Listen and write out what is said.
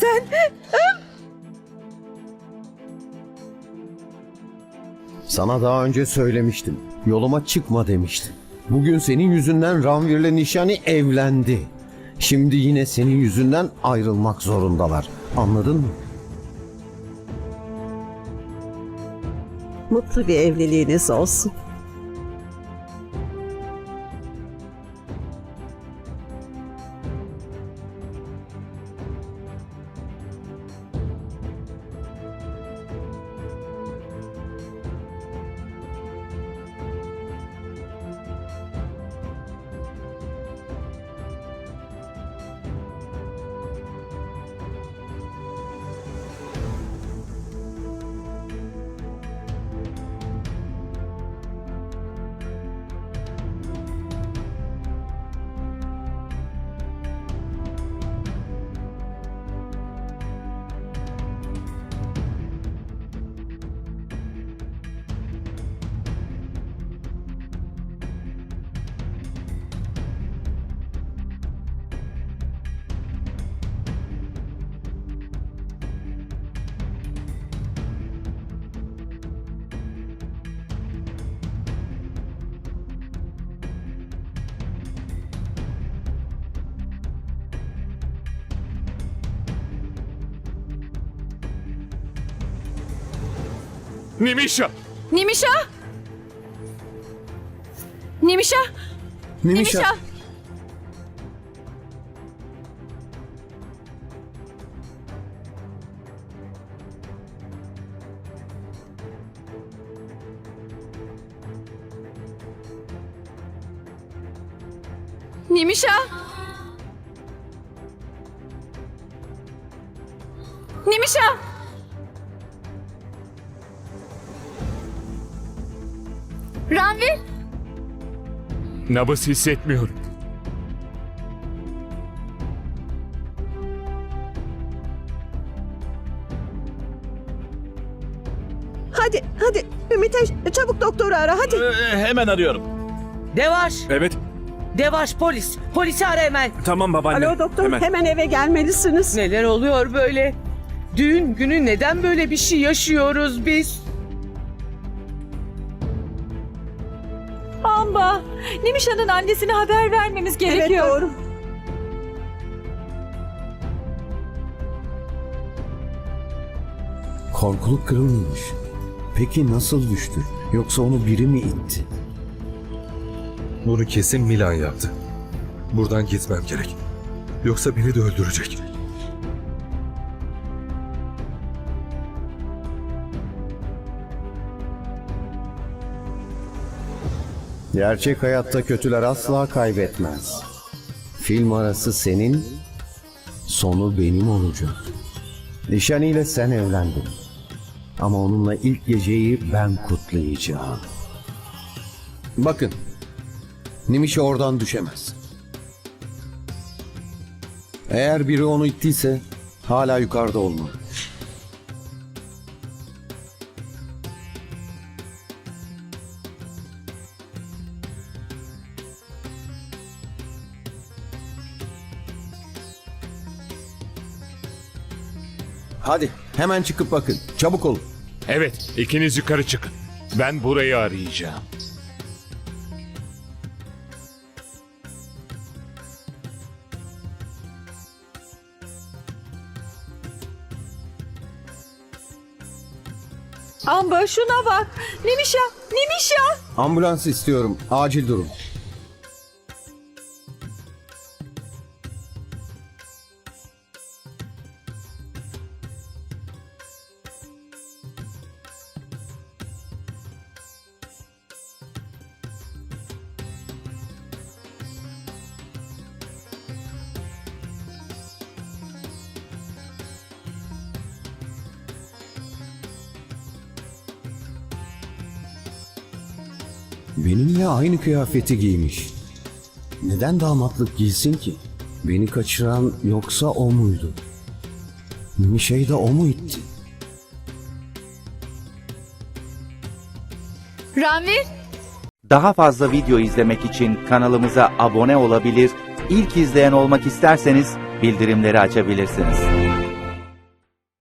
Sen Sana daha önce söylemiştim. Yoluma çıkma demiştim. Bugün senin yüzünden Ranvir'le Nişani evlendi. Şimdi yine senin yüzünden ayrılmak zorundalar. Anladın mı? mutlu bir evliliğiniz olsun. Nimişa! Nimişa! Nimişa! Nimişa! Nimişa! Nimişa! Ranvir! Nabız hissetmiyorum. Hadi hadi Ümiteş çabuk doktoru ara hadi. Ee, hemen arıyorum. Devaş, Evet, Devaş polis. Polisi ara hemen. tamam babaanne. Alo doktor hemen. eve gelmelisiniz. Neler oluyor böyle? Düğün günü neden böyle bir şey yaşıyoruz biz? Amba! Nimişa'nın annesine haber vermemiz Evet gerekiyor. doğru. Korkuluk kırılmamış. Peki nasıl düştü? Yoksa onu biri mi itti? Bunu kesin Milan yaptı. Buradan gitmem gerek. Yoksa beni de öldürecek. Gerçek hayatta kötüler asla kaybetmez. Film arası senin, sonu benim olacak. Nişani ile sen evlendin. Ama onunla ilk geceyi ben kutlayacağım. Bakın, Nimişe oradan düşemez. Eğer biri onu ittiyse hala yukarıda olmalı. Hadi hemen çıkıp bakın. Çabuk olun. Evet, ikiniz yukarı çıkın. Ben burayı arayacağım. Amba şuna bak. Nimişa! Nimişa! Ambulans istiyorum. Acil durum. Benimle aynı kıyafeti giymiş. Neden damatlık giysin ki? Beni kaçıran yoksa o muydu? Mişe'yi de o mu itti? Ranvir! Daha fazla video izlemek için kanalımıza abone olabilir, ilk izleyen olmak isterseniz bildirimleri açabilirsiniz.